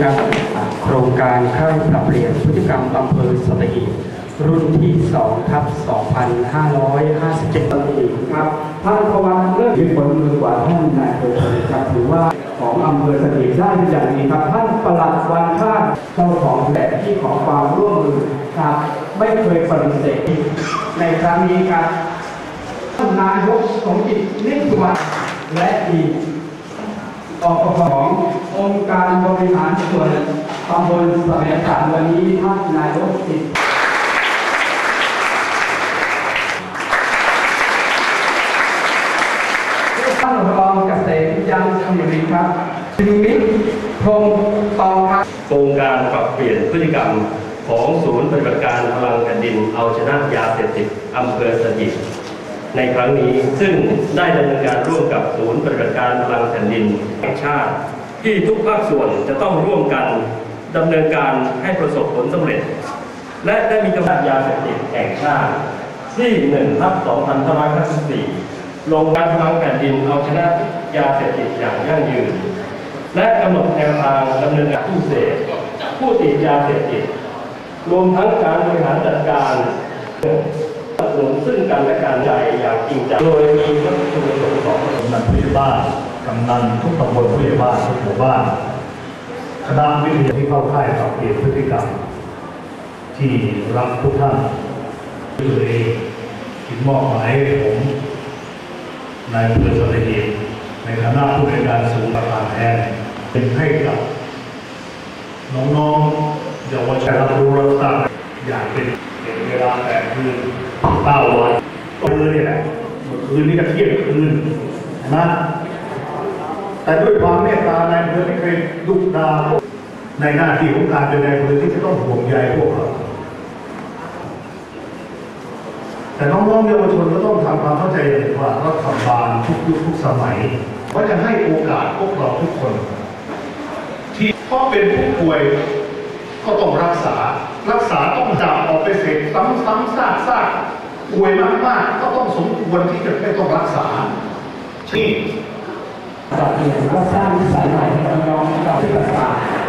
ครับโครงการค่ายปรับเปลี่ยนพฤติกรรมอำเภอสตหีบรุ่นที่2ทับ2557ปกติครับ ท่านพวันเลิศมีผลมือกว่าท่านนายอำเภอครับถือว่าของอำเภอสถิตได้เป็นอย่างดีครับ ท่านประหลัดวันชาติเจ้าของแบบที่ขอความร่วมมือครับ ไม่เคยปฏิเสธในครั้งนี้ครับท่านนายกสมจิตนิสุวรรณและอีกอปขององค์การบริหารส่วน ตำบลสมัยสารวันนี้ท่านนายกติดท่านรองเกษตรยังชมิริครับจึงมิตพงศ์ตองครับโครงการปรับเปลี่ยนพฤติกรรมของศูนย์ปฏิบัติการพลังแผ่นดินเอาชนะยาเสพติดอำเภอสถิตในครั้งนี้ซึ่งได้ดำเนินการร่วมกับศูนย์ปฏิบัติการพลังแผ่นดินแห่งชาติ ที่ทุกภาคส่วนจะต้องร่วมกัน ดำเนินการให้ประสบผลสำเร็จ และได้มีกำลังยาเสพติดแห่งชาติ ที่1ทับ2554ลงการพลังแผ่นดินเอาชนะยาเสพติดอย่างยั่งยืน และกำหนดแนวทางดำเนินการผู้เสพผู้ติดยาเสพติดรวมทั้งการบริหารจัดการสนับสนุนซึ่งกันและกันใจอย่างจริงจังโดยมีวัตถุประสงค์สองกำนันผู้ใหญ่บ้านกำนันทุกตำบลผู้ใหญ่บ้านทุกหมู่บ้าน คณะวิทยาที่เข้าค่ายปรับเปลี่ยนพฤติกรรม ที่รักทุกท่านเลยคิดมอบหมายให้ผมนายอำเภอสัตหีบในคณะผู้บริการสูงประธานแทนเป็นให้กับ น้องๆเยาวชนรับรู้รับทราบอยางเป็นเป็นเวลาแปดคืนเก้าวันก็คือนี่แหละเมื่อคืนนี้ก็เที่ยงคืนนะ แต่ด้วยความเมตตาในายอำเภอไม่เคยดุดาในหน้าที่ของการเป็นนายอำเภอที่จะต้องห่วงใยพวกเราแต่น้องๆเยาวชนก็ต้องทำความเข้าใจเลยว่ารัฐบาลทุกยุคทุกสมัยก็จะให้โอกาสพวกเราทุกคน ที่เพราะเป็นผู้ป่วยก็ต้องรักษา รักษาต้องจับออกไปเสพซ้ำๆซากๆป่วยมากๆก็ต้องสมควรที่จะไม่ต้องรักษาที่ ปรับเปลี่ยนและสร้างนิสัยใหม่ให้น้องๆเราที่ประสาท